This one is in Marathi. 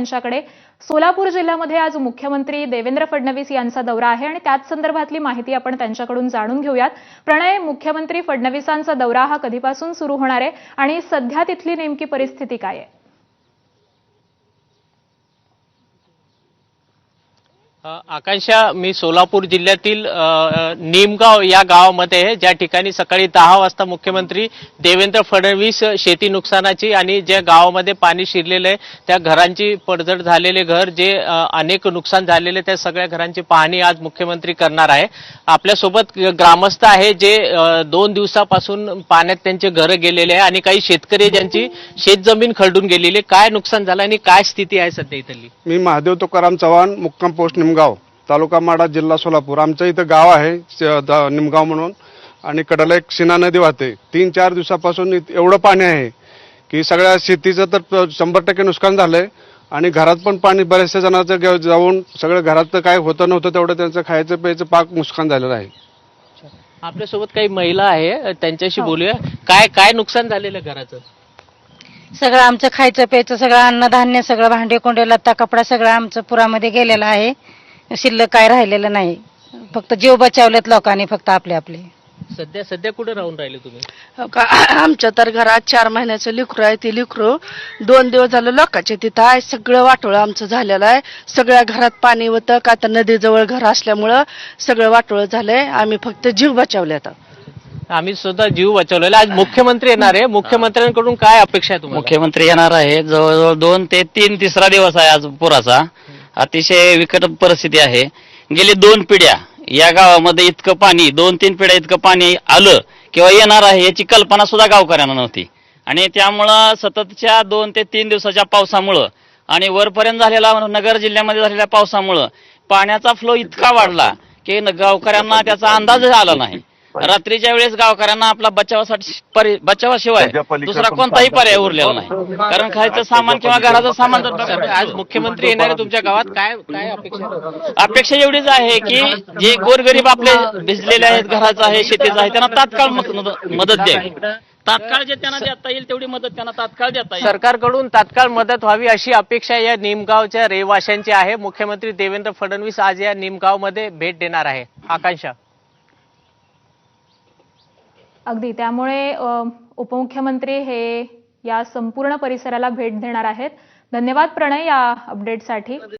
यांच्याकडे. सोलापूर जिल्ह्यामध्ये आज मुख्यमंत्री देवेंद्र फडणवीस यांचा दौरा आहे आणि त्याच संदर्भातली माहिती आपण त्यांच्याकडून जाणून घेऊयात. प्रणय मुख्यमंत्री फडणवीसांचा दौरा हा कधीपासून सुरू होणार आहे आणि सध्या तिथली नेमकी परिस्थिती काय आहे? आकांक्षा मी सोलापूर जिल्ह्यातील निमगाव या गावामध्ये आहे. ज्या ठिकाणी सकाळी दहा वाजता मुख्यमंत्री देवेंद्र फडणवीस शेती नुकसानाची आणि ज्या गावामध्ये पाणी शिरलेलं आहे त्या घरांची पडझड झालेले घर जे अनेक नुकसान झालेले त्या सगळ्या घरांची पाहणी आज मुख्यमंत्री करणार आहे. आपल्यासोबत ग्रामस्थ आहे जे दोन दिवसापासून पाण्यात त्यांचे घरं गेलेले आहे आणि काही शेतकरी ज्यांची शेतजमीन खरडून गेलेली आहे. काय नुकसान झालं आणि काय स्थिती आहे सध्या इथली? मी महादेव तुकाराम चव्हाण मुक्काम पोस्ट निमगाव तालुका माडा जिल्हा सोलापूर. आमचं इथं गाव आहे निमगाव म्हणून. आणि कडाला एक शिना नदी वाहते. तीन चार दिवसापासून एवढं पाणी आहे की सगळ्या शेतीचं तर शंभर टक्के नुकसान झालंय. आणि घरात पण पाणी बऱ्याचशा जणांचं गे- जाऊन सगळं घरात तर काय होतं नव्हतं तेवढं त्यांचं खायचं प्यायचं पाक नुकसान झालेलं आहे. आपल्यासोबत काही महिला आहे त्यांच्याशी बोलूया. काय काय नुकसान झालेलं आहे घराचं? सगळं आमचं खायचं प्यायचं सगळं अन्नधान्य सगळं भांडे कोंडे लत्ता कपडा सगळं आमचं पुरामध्ये गेलेलं आहे. शिल्लक काय राहिलेलं नाही. फक्त जीव बचावलेत लोकांनी फक्त आपले आपले. सध्या सध्या कुठे राहून राहिले तुम्ही? हो का? आमच्या तर घरात चार महिन्याचं लिकरू आहे ते लिकरू. दोन दिवस झालं लोकांचे तिथं आहे सगळं वाटोळं आमचं झालेलं आहे. सगळ्या घरात पाणी होतं का तर नदीजवळ घर असल्यामुळं सगळं वाटोळं झालंय. आम्ही फक्त जीव बचावले आता. आम्ही सुद्धा जीव बचावलेला. आज मुख्यमंत्री येणार आहे. मुख्यमंत्र्यांकडून काय अपेक्षा आहे तुम्हाला? मुख्यमंत्री येणार आहे. जवळजवळ दोन ते तीन तिसरा दिवस आहे आज पुराचा. अतिशय विकट परिस्थिती आहे. गेली दोन पिढ्या या गावामध्ये इतकं पाणी दोन तीन पिढ्या इतकं पाणी आलं किंवा येणार आहे याची कल्पना सुद्धा गावकऱ्यांना नव्हती. आणि त्यामुळं सततच्या दोन ते तीन दिवसाच्या पावसामुळं आणि वरपर्यंत झालेला नगर जिल्ह्यामध्ये झालेल्या पावसामुळं पाण्याचा फ्लो इतका वाढला की गावकऱ्यांना त्याचा अंदाज आला नाही. रात्रीच्या वेळेस गावकऱ्यांना आपला बचावासाठी परि- बचावाशिवाय दुसरा कोणताही पर्याय उरलेला नाही. कारण खायचं सामान किंवा घराचं सामान जर सर, बघा- आज मुख्यमंत्री येणार आहे तुमच्या गावात काय काय अपेक्षा? अपेक्षा एवढीच आहे की जे गोरगरीब आपले भिजलेले आहेत घराचं आहे शेतीचं आहे त्यांना तात्काळ मदत द्यावी. तात्काळ जे त्यांना देता येईल तेवढी मदत त्यांना तात्काळ देता येईल. सरकारकडून तात्काळ मदत व्हावी अशी अपेक्षा या निमगावच्या रहिवाशांची आहे. मुख्यमंत्री देवेंद्र फडणवीस आज या निमगावमध्ये भेट देणार आहे. आकांक्षा. अगदी. त्यामुळे उपमुख्यमंत्री हे या संपूर्ण परिसराला भेट देणार आहेत. धन्यवाद प्रणय या अपडेटसाठी